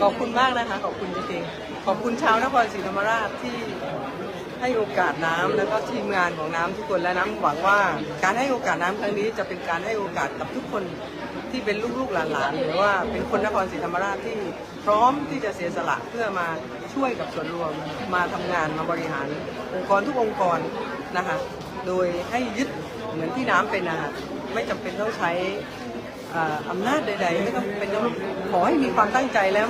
ขอบคุณมากนะคะ ขอบคุณจริงๆขอบคุณชาวนครศรีธรรมราชที่ให้โอกาสน้ำแล้วก็ทีมงานของน้ำทุกคนและน้ำหวังว่า การให้โอกาสน้ำครั้งนี้จะเป็นการให้โอกาสกับทุกคนที่เป็นลูกๆหลานๆหรือว่าเป็นคนนครศรีธรรมราชที่พร้อมที่จะเสียสละเพื่อมาช่วยกับส่วนรวมมาทำงานมาบริหารองค์กรทุกองค์กรนะคะโดยให้ยึดเหมือนที่น้ำเป็นนะคะไม่จำเป็นต้องใช้ อำนาจใดๆไม่ต้องเป็นต้องขอให้มีความตั้งใจแล้ว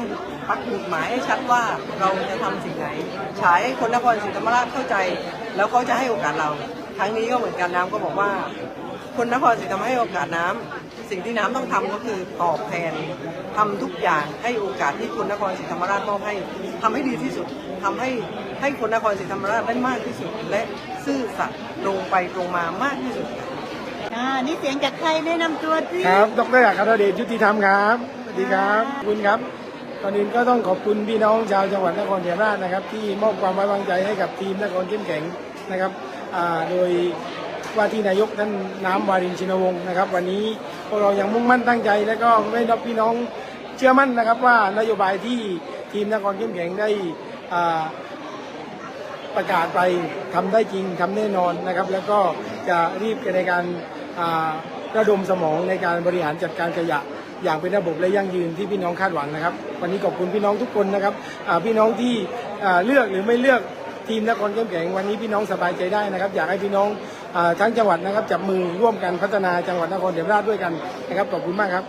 ปักหมุดหมายให้ชัดว่าเราจะทำสิ่งไหน ฉายให้คนนครศรีธรรมราชเข้าใจ แล้วเขาจะให้โอกาสเรา ครั้งนี้ก็เหมือนกันน้ำก็บอกว่า คนนครศรีธรรมราชให้โอกาสน้ำสิ่งที่น้ำต้องทำก็คือตอบแทนทำทุกอย่างให้โอกาสที่คนนครศรีธรรมราชมอบให้ทำให้ดีที่สุดทำให้ให้คนนครศรีธรรมราชได้มากที่สุด และซื่อสัตย์ตรงไปตรงมามากที่สุด อ่านี่เสียงจากใครแนะนำตัวสิครับ ดรอัครเดชยุติธรรมครับ สวัสดีครับขอบคุณครับก่อนอื่นก็ต้องขอบคุณพี่น้องชาวจังหวัดนครศรีธรรมราชนะครับ ที่มอบความไว้วางใจให้กับทีมนครเข้มแข็งนะครับอ่าโดยว่าที่นายกท่านน้ำวารินชินวงศ์นะครับ วันนี้พวกเรายังมุ่งมั่นตั้งใจ และก็ไม่นับพี่น้องเชื่อมั่นนะครับว่านโยบายที่ทีมนครเข้มแข็งได้อ่า ประกาศไปทำได้จริงทำแน่นอนนะครับ แล้วก็จะรีบในการอ่า ระดมสมองในการบริหารจัดการขยะอย่างเป็นระบบและยั่งยืนที่พี่น้องคาดหวังนะครับ วันนี้ขอบคุณพี่น้องทุกคนนะครับพี่น้องที่เลือกหรือไม่เลือกทีมนครเข้มแข็งวันนี้พี่น้องสบายใจได้นะครับ อยากให้พี่น้องอทั้งจังหวัดนะครับจับมือร่วมกันพัฒนาจังหวัดนครศรีธรรมราชด้วยกันนะครับขอบคุณมากครับ